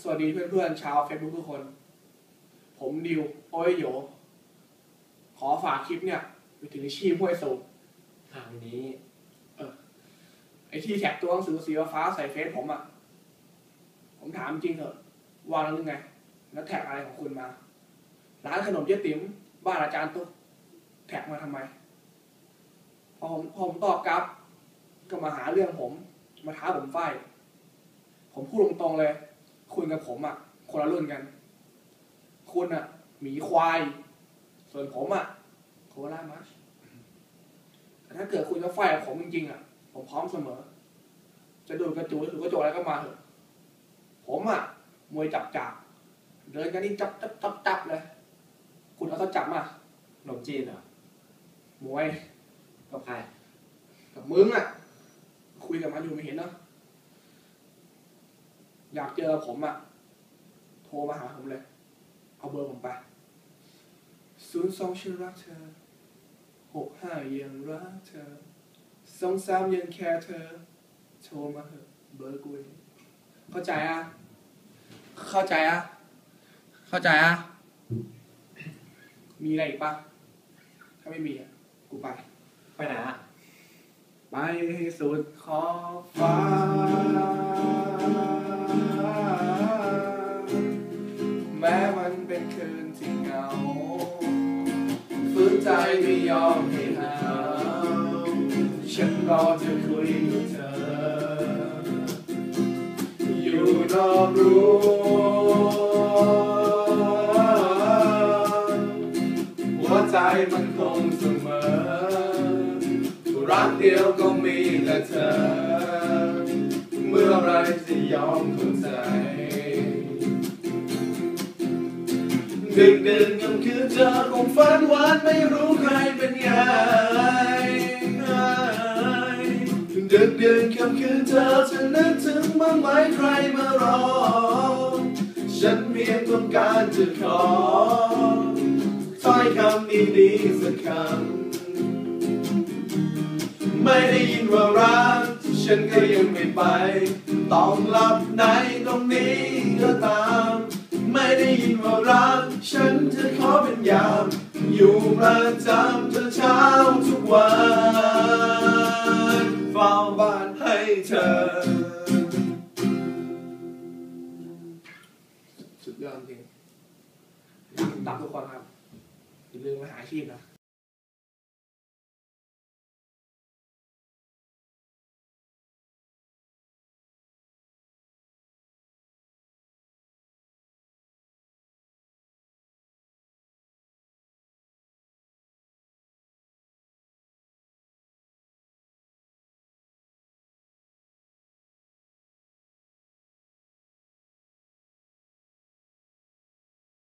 สวัสดีเพื่อนๆชาวเฟซบุ๊กทุกคน ผมดิว โอ้ยโย ขอฝากคลิปเนี่ยไปถึงชีพห้วยสูงทางนี้ไอ้ที่แท็กตัวหนังสือสีฟ้าใส่เฟซผมอะ่ะ ผมถามจริงเถอะวางแล้วยังไง แล้วแท็กอะไรของคุณมา ร้านขนมเจ๊ติ๋มบ้านอาจารย์ตุ๊กแท็กมาทำไม พอผมพอผมตอบกลับ ก็มาหาเรื่องผม มาท้าผมไฟผมพูดตรงๆเลย คุณกับผมอะ่ะ คนละรุ่นกัน คุณอะ่ะหมีควาย ส่วนผมอะ่ะโครามัชแต่ถ้าเกิดคุณจะไฟกับผมจริงๆอะ่ะ ผมพร้อมเสมอ จะดูดกระจูหรือกระโจกอะไรก็มาเถอะ ผมอะ่ะ มวยจับจับเดินกันนี่จับจับจับจับเลย คุณเอาเขาจับมาขนมจีนเหรอมวยกับใครกับมึงอะ คุยกับมันอยู่ไม่เห็นเนาะ อยากเจอผมอะ่ะโทรมาหาผมเลย เอาเบอร์ผมไปศูนย์สองชื่อรักเธอหกห้ายังรักเธอสองสามยังแค่เธอ โทรมาเถอะเบอร์กูเองเข้าใจอะเข้าใจอะเข้าใจอะมีอะไรอีกปะถ้าไม่มีอะกูไป ไปไหนอะไปให้สุดขอบฟ้า ใจไม่ยอมให้หนาวฉันรอจะคุยกับเธอ อยู่นอกรั้วหัวใจมันคงเสมอ รักเดียวก็มีแต่เธอ เมื่อไรจะยอมเข้า ดึกดื่นกลางคืนเจอคงฝันหวานไม่รู้ใครเป็นไงดึกดื่นกลางคืนเธอจะนึกถึงบ้างไหมใครมารอ ฉันเพียงต้องการจะขอถ้อยคำดีๆสักคำไม่ได้ยินว่ารักฉันก็ยังไม่ไป ต้องหลับในตรงนี้ก็ตาม ไม่ได้ยินว่ารัก ฉันจะขอเป็นยาม อยู่ประจำจนเช้าทุกวันเฝ้าบ้านให้เธอ สุดยอดจริงตับทุกคนครับอย่าลืมมาหาอาชีพนะ